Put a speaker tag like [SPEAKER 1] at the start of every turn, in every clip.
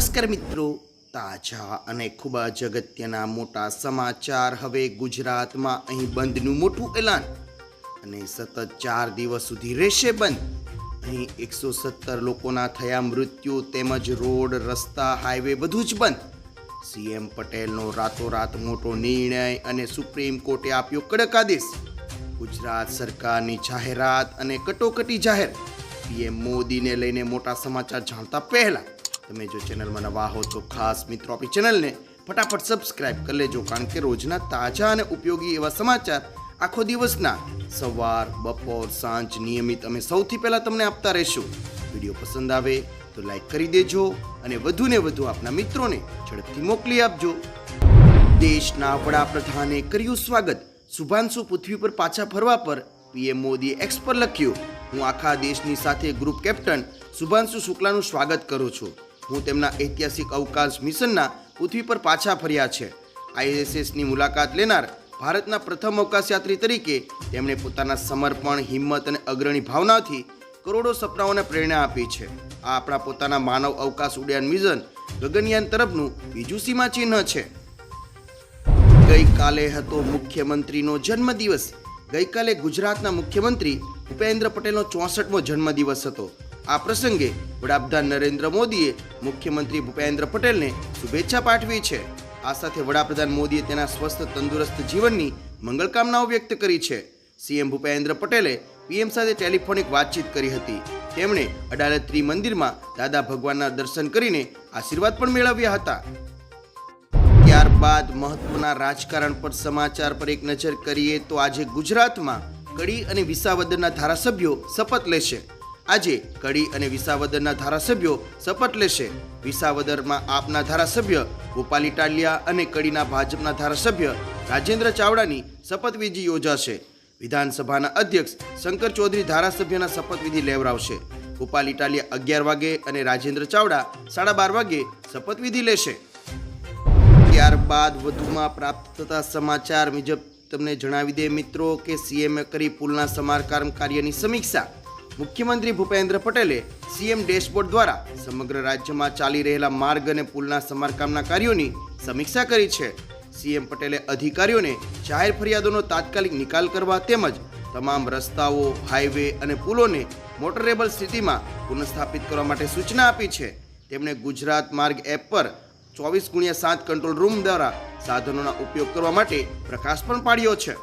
[SPEAKER 1] નમસ્કાર મિત્રો, તાજા અને ખૂબ જ અગત્યના મોટા સમાચાર હવે ગુજરાતમાં અહીં બંધનું મોટું એલાન. અને સતત ચાર દિવસ સુધી રહેશે બંધ. અહીં એકસો સત્તર લોકોના થયા મૃત્યુ તેમજ રોડ, રસ્તા, હાઈવે બધું જ બંધ. સીએમ પટેલનો રાતોરાત મોટો નિર્ણય અને સુપ્રીમ કોર્ટે આપ્યો કડક આદેશ. ગુજરાત સરકારની જાહેરાત અને કટોકટી જાહેર. પીએમ મોદીને લઈને મોટા સમાચાર જાણતા પહેલા તમે જો ચેનલમાં નવા હો તો ખાસ મિત્રો આપણી ચેનલને ફટાફટ સબસ્ક્રાઇબ કરી લેજો, કારણ કે રોજના તાજા અને ઉપયોગી એવા સમાચાર આખો દિવસના સવાર, બપોર, સાંજ નિયમિત અમે સૌથી પહેલાં તમને આપતા રહીશું. વીડિયો પસંદ આવે તો લાઈક કરી દેજો અને વધુને વધુ આપના મિત્રોને ઝડપથી મોકલી આપજો. દેશના વડાપ્રધાને કર્યું સ્વાગત. શુભાંશુ પૃથ્વી પર પાછા ફરવા પર પીએમ મોદીએ એક્સ પર લખ્યું, હું આખા દેશની સાથે ગ્રુપ કેપ્ટન શુભાંશુ શુક્લાનું સ્વાગત કરું છું. હું તેમના ઐતિહાસિક અવકાશ મિશનના પૃથ્વી પર પાછા ફર્યા છે. આઈએસએસની મુલાકાત લેનાર ભારતના પ્રથમ અવકાશયાત્રી તરીકે તેમણે પોતાના સમર્પણ, હિંમત અને અગ્રણી ભાવનાથી કરોડો સપનાઓને પ્રેરણા આપી છે. આ આપણા પોતાના માનવ અવકાશ ઉડ્ડયન મિશન ગગનયાન તરફનું બીજું સીમાચિહ્ન છે. ગઈકાલે હતો મુખ્યમંત્રીનો જન્મદિવસ. ગઈકાલે ગુજરાતના મુખ્યમંત્રી ભૂપેન્દ્ર પટેલનો ચોસઠમો જન્મદિવસ હતો. આ પ્રસંગે વડાપ્રધાન નરેન્દ્ર મોદીએ મુખ્યમંત્રી ભૂપેન્દ્ર પટેલને શુભેચ્છા પાઠવી છે. આ સાથે વડાપ્રધાન મોદીએ તેના સ્વસ્થ, તંદુરસ્ત જીવનની મંગળકામનાઓ વ્યક્ત કરી છે. સીએમ ભૂપેન્દ્ર પટેલે પીએમ સાથે ટેલિફોનિક વાતચીત કરી હતી. તેમણે અડાલત ત્રિમંદિરમાં દાદા ભગવાનના દર્શન કરીને આશીર્વાદ પણ મેળવ્યા હતા. ત્યારબાદ મહત્વના રાજકારણ પર સમાચાર પર એક નજર કરીએ તો આજે ગુજરાતમાં કડી અને વિસાવદરના ધારાસભ્યો શપથ લેશે. આજે કડી અને વિસાવદરના ધારાસભ્યો શપથ લેશે. વિસાવદરમાં આપના ધારાસભ્ય ગોપાલ ઇટાલિયા અને કડીના ભાજપના ધારાસભ્ય રાજેન્દ્ર ચાવડાની શપથવિધિ યોજાશે. વિધાનસભાના અધ્યક્ષ શંકર ચૌધરી ધારાસભ્યના શપથવિધિ લેવડાવશે. ગોપાલ ઇટાલિયા અગિયાર વાગે અને રાજેન્દ્ર ચાવડા સાડા બાર વાગે શપથવિધિ લેશે. ત્યારબાદ વધુમાં પ્રાપ્ત થતા સમાચાર મુજબ તમને જણાવી દે મિત્રો કે સીએમએ કરી પુલના સમારકામ કાર્યની સમીક્ષા મુખ્યમંત્રી ભૂપેન્દ્ર પટેલે સીએમ ડેશબોર્ડ દ્વારા સમગ્ર રાજ્યમાં ચાલી રહેલા માર્ગ અને પુલના સમારકામના કાર્યોની સમીક્ષા કરી છે. સીએમ પટેલે અધિકારીઓને જાહેર ફરિયાદોનો તાત્કાલિક નિકાલ કરવા તેમજ તમામ રસ્તાઓ, હાઈવે અને પુલોને મોટરેબલ સ્થિતિમાં પુનઃસ્થાપિત કરવા માટે સૂચના આપી છે. તેમણે ગુજરાત માર્ગ એપ પર ચોવીસ ગુણ્યા સાત કંટ્રોલ રૂમ દ્વારા સાધનોના ઉપયોગ કરવા માટે પ્રકાશ પણ પાડ્યો છે.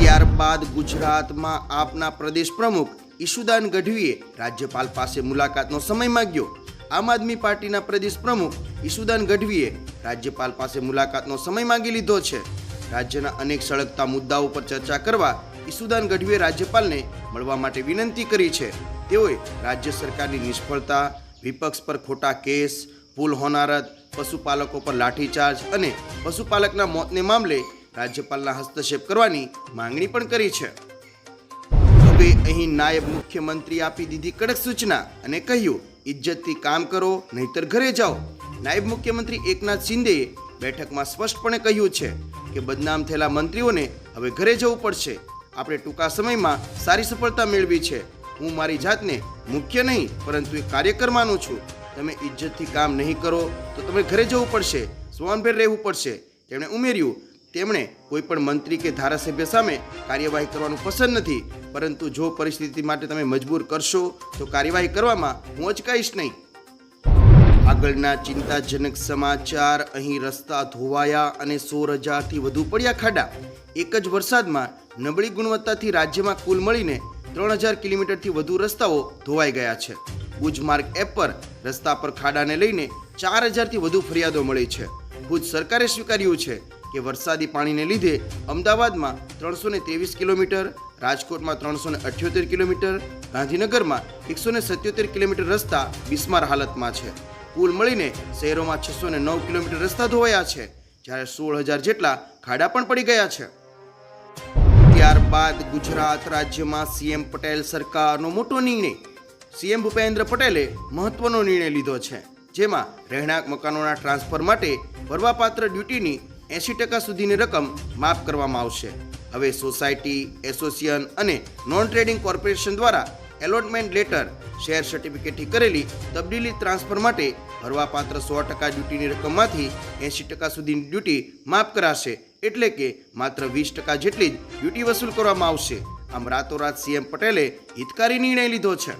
[SPEAKER 1] ત્યારબાદ ગુજરાતમાં આપના પ્રદેશ પ્રમુખ ઈશુદાન ગઢવીએ રાજ્યપાલ પાસે મુલાકાતનો સમય માંગ્યો. આમ આદમી પાર્ટીના પ્રદેશ પ્રમુખ ઈશુદાન ગઢવીએ રાજ્યપાલ પાસે મુલાકાતનો સમય માંગી લીધો છે. રાજ્યના અનેક સળગતા મુદ્દાઓ પર ચર્ચા કરવા ઈશુદાન ગઢવીએ રાજ્યપાલને મળવા માટે વિનંતી કરી છે. તેઓએ રાજ્ય સરકારની નિષ્ફળતા, વિપક્ષ પર ખોટા કેસ પુલ હોનારત, પશુપાલકો પર લાઠીચાર્જ અને પશુપાલકના મોતને મામલે રાજ્યપાલના હસ્તક્ષેપ કરવાની માંગણી પણ કરી છે. હવે અહીં નાયબ મુખ્યમંત્રી આપી દીધી કડક સૂચના અને કહ્યું, ઇજ્જતથી કામ કરો, નહીતર ઘરે જાઓ. નાયબ મુખ્યમંત્રી એકનાથ શિંદેએ બેઠકમાં સ્પષ્ટપણે કહ્યું છે કે બદનામ થયેલા મંત્રીઓને હવે ઘરે જવું પડશે. આપણે ટૂંકા સમયમાં સારી સફળતા મેળવી છે. હું મારી જાતને મુખ્ય નહીં, પરંતુ એક કાર્યકર માનું છું. તમે ઇજ્જતથી કામ નહીં કરો, તો તમે ઘરે જવું પડશે. સ્વાનભેર રહેવું પડશે. તેમણે ઉમેર્યું તેમણે કોઈ પણ મંત્રી કે ધારાસભ્ય સામે કાર્યવાહી કરવાનું પસંદ નથી. પરંતુ જો પરિસ્થિતિ માટે તમે મજબૂર કરશો, તો કાર્યવાહી કરવામાં હું અચકાઈશ નહીં. આગળના ચિંતાજનક સમાચાર, અહીં રસ્તા ધોવાયા અને સોળ હજારથી વધુ પડ્યા ખાડા. એક જ વરસાદમાં નબળી ગુણવત્તાથી રાજ્યમાં કુલ મળીને ત્રણ હજાર કિલોમીટરથી વધુ રસ્તાઓ ધોવાઈ ગયા છે. ભુજ માર્ગ એપ પર રસ્તા પર ખાડાને લઈને ચાર હજારથી વધુ ફરિયાદો મળી છે. ભુજ સરકારે સ્વીકાર્યું છે કે વરસાદી પાણીને લીધે અમદાવાદમાં ત્રણસો ત્રેવીસ કિલોમીટર, રાજકોટમાં ત્રણસો અઠ્યોતેર કિલોમીટર, ગાંધીનગરમાં એકસો ને સત્યોતેર કિલોમીટર રસ્તા બિસ્માર હાલતમાં છે. કુલ મળીને શહેરોમાં છસો નવ કિલોમીટર રસ્તા ધોવાયા છે, જ્યારે સોળ હજાર જેટલા ખાડા પણ પડી ગયા છે. ત્યારબાદ ગુજરાત રાજ્યમાં સીએમ પટેલ સરકારનો મોટો નિર્ણય. સીએમ ભૂપેન્દ્ર પટેલે મહત્વનો નિર્ણય લીધો છે, જેમાં રહેણાંક મકાનોના ટ્રાન્સફર માટે ભરવાપાત્ર ડ્યુટીની એંશી ટકા સુધીની રકમ માફ કરવામાં આવશે. હવે સોસાયટી, એસોસિએશન અને નોન ટ્રેડિંગ કોર્પોરેશન દ્વારા એલોટમેન્ટ લેટર, શેર સર્ટિફિકેટથી કરેલી તબદીલી ટ્રાન્સફર માટે ભરવાપાત્ર સો ટકા ડ્યુટીની રકમમાંથી એંશી ટકા સુધીની ડ્યુટી માફ કરાશે. એટલે કે માત્ર વીસ ટકા જેટલી જ ડ્યુટી વસૂલ કરવામાં આવશે. આમ રાતોરાત સીએમ પટેલે હિતકારી નિર્ણય લીધો છે.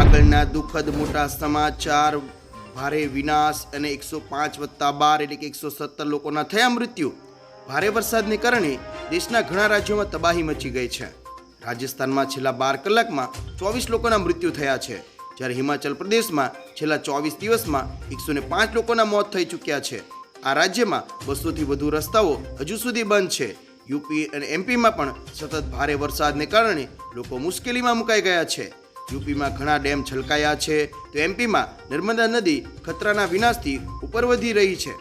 [SPEAKER 1] આગળના દુઃખદ મોટા સમાચાર ભારે વિનાશ અને એકસો પાંચ વત્તા બાર એટલે કે એકસો સત્તર લોકોના થયા મૃત્યુ. ભારે વરસાદને કારણે દેશના ઘણા રાજ્યોમાં તબાહી મચી ગઈ છે. રાજસ્થાનમાં છેલ્લા બાર કલાકમાં ચોવીસ લોકોના મૃત્યુ થયા છે. જ્યારે હિમાચલ પ્રદેશમાં છેલ્લા ચોવીસ દિવસમાં એકસો ને પાંચ લોકોના મોત થઈ ચૂક્યા છે. આ રાજ્યમાં બસોથી વધુ રસ્તાઓ હજુ સુધી બંધ છે. યુપી અને એમપીમાં પણ સતત ભારે વરસાદને કારણે લોકો મુશ્કેલીમાં મુકાઈ ગયા છે. યુપીમાં ઘણા ડેમ છલકાયા છે. તો એમપીમાં નર્મદા નદી ખતરાના વિનાશથી ઉપર વધી રહી છે.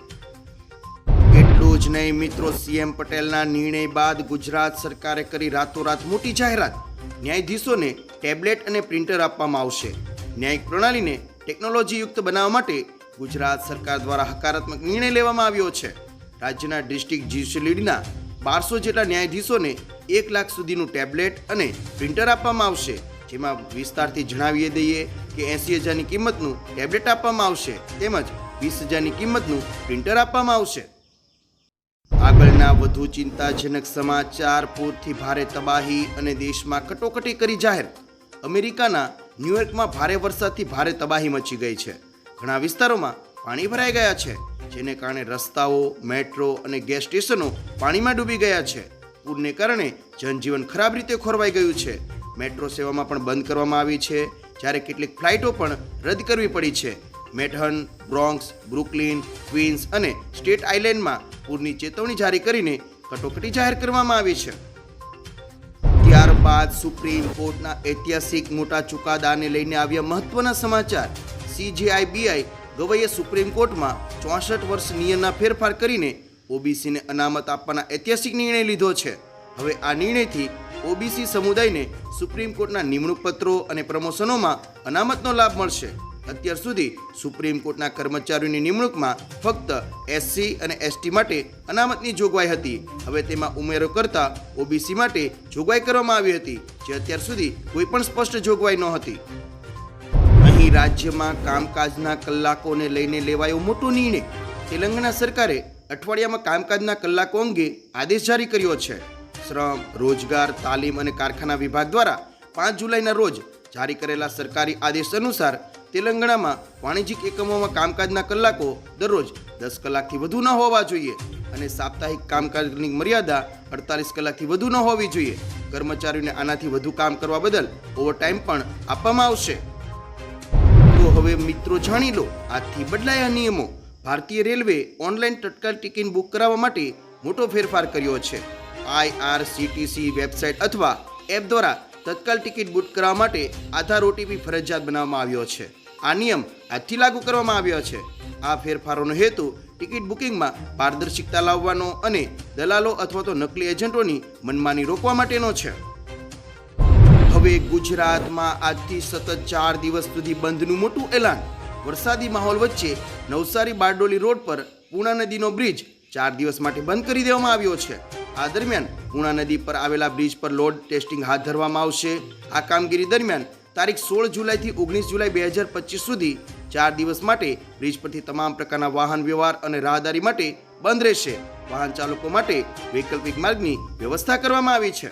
[SPEAKER 1] એટલું જ નહીં મિત્રો, સીએમ પટેલના નિર્ણય બાદ ગુજરાત સરકારે કરી રાતોરાત મોટી જાહેરાત. ન્યાયાધીશોને ટેબ્લેટ અને પ્રિન્ટર આપવામાં આવશે. ન્યાયિક પ્રણાલીને ટેકનોલોજીયુક્ત બનાવવા માટે ગુજરાત સરકાર દ્વારા હકારાત્મક નિર્ણય લેવામાં આવ્યો છે. રાજ્યના ડિસ્ટ્રિક્ટ જ્યુડિશિયરીના બારસો જેટલા ન્યાયાધીશોને એક લાખ સુધીનું ટેબ્લેટ અને પ્રિન્ટર આપવામાં આવશે. જેમાં વિસ્તારથી જણાવી દઈએ કે એંસી હજારની કિંમતનું ટેબ્લેટ આપવામાં આવશે તેમજ વીસ હજારની કિંમતનું પ્રિન્ટર આપવામાં આવશે. આગળના વધુ ચિંતાજનક સમાચાર, પૂરથી ભારે તબાહી અને દેશમાં કટોકટી કરી જાહેર. અમેરિકાના ન્યૂયોર્કમાં ભારે વરસાદથી ભારે તબાહી મચી ગઈ છે. ઘણા વિસ્તારોમાં પાણી ભરાઈ ગયા છે, જેને કારણે રસ્તાઓ, મેટ્રો અને ગેસ સ્ટેશનો પાણીમાં ડૂબી ગયા છે. પૂરને કારણે જનજીવન ખરાબ રીતે ખોરવાઈ ગયું છે. મેટ્રો સેવામાં પણ બંધ કરવામાં આવી છે, જ્યારે કેટલીક ફ્લાઇટો પણ રદ કરવી પડી છે. મેટહન બ્રોન્ક્સ, બ્રુકલિન, ક્વીન્સ અને સ્ટેટ આઇલેન્ડમાં પૂરની ચેતવણી જારી કરીને કટોકટી જાહેર કરવામાં આવી છે. ત્યારબાદ સુપ્રીમ કોર્ટના ઐતિહાસિક મોટા ચુકાદાને લઈને આવ્યા મહત્વના સમાચાર. સીજેઆઈબીઆઈ ગવઈએ સુપ્રીમ કોર્ટમાં ચોસઠ વર્ષ નિયમના ફેરફાર કરીને ઓબીસીને અનામત આપવાના ઐતિહાસિક નિર્ણય લીધો છે. હવે આ નિર્ણયથી ઓબીસી સમુદાયને સુપ્રીમ કોર્ટના નિમણૂક પત્રો અને પ્રમોશનોમાં અનામતનો લાભ મળશે. અત્યાર સુધી સુપ્રીમ કોર્ટના કર્મચારીઓની નિમણૂકમાં ફક્ત એસસી અને એસટી માટે અનામતની જોગવાઈ હતી. હવે તેમાં ઉમેરો કરતા ઓબીસી માટે જોગવાઈ કરવામાં આવી હતી, જે અત્યાર સુધી કોઈ પણ સ્પષ્ટ જોગવાઈ નહોતી. અહીં રાજ્યમાં કામકાજના કલાકોને લઈને લેવાયો મોટો નિર્ણય. તેલંગાણા સરકારે અઠવાડિયામાં કામકાજના કલાકો અંગે આદેશ જારી કર્યો છે. શ્રમ, રોજગાર, તાલીમ અને કારખાના વિભાગ દ્વારા પાંચ જુલાઈના રોજ જારી કરેલા સરકારી આદેશ અનુસાર તેલંગાણામાં વાણિજ્યિક એકમોમાં કામકાજના કલાકો દરરોજ દસ કલાકથી વધુ ન હોવા જોઈએ અને સાપ્તાહિક કામકાજની મર્યાદા અડતાલીસ કલાકથી વધુ ન હોવી જોઈએ. કર્મચારીઓને આનાથી વધુ કામ કરવા બદલ ઓવરટાઈમ પણ આપવામાં આવશે. તો હવે મિત્રો જાણી લો, આજથી બદલાયા નિયમો. ભારતીય railway online tatkal ticket book કરાવવા માટે મોટો ફેરફાર કર્યો છે. આઈઆરસીટીસી વેબસાઇટ અથવા એપ દ્વારા તત્કાલ ટિકિટ બુક કરાવવા માટે આધાર ઓટીપી ફરજિયાત બનાવવામાં આવ્યો છે. આ નિયમ આજથી લાગુ કરવામાં આવ્યો છે. આ ફેરફારોનો હેતુ ટિકિટ બુકિંગમાં પારદર્શિકતા લાવવાનો અને દલાલો અથવા તો નકલી એજન્ટોની મનમાની રોકવા માટેનો છે. હવે ગુજરાતમાં આજથી સતત ચાર દિવસ સુધી બંધનું મોટું એલાન. વરસાદી માહોલ વચ્ચે નવસારી બારડોલી રોડ પર પૂર્ણા નદીનો બ્રિજ ચાર દિવસ માટે બંધ કરી દેવામાં આવ્યો છે. આ દરમિયાન ઉણા નદી પર આવેલા બ્રિજ પર લોડ ટેસ્ટિંગ હાથ ધરવામાં આવશે. આ કામગીરી દરમિયાન તારીખ સોળ જુલાઈથી ઓગણીસ જુલાઈ બે હજાર પચીસ સુધી ચાર દિવસ માટે બ્રિજ પરથી તમામ પ્રકારના વાહન વ્યવહાર અને રાહદારી માટે બંધ રહેશે. વાહન ચાલકો માટે વૈકલ્પિક માર્ગની વ્યવસ્થા કરવામાં આવી છે.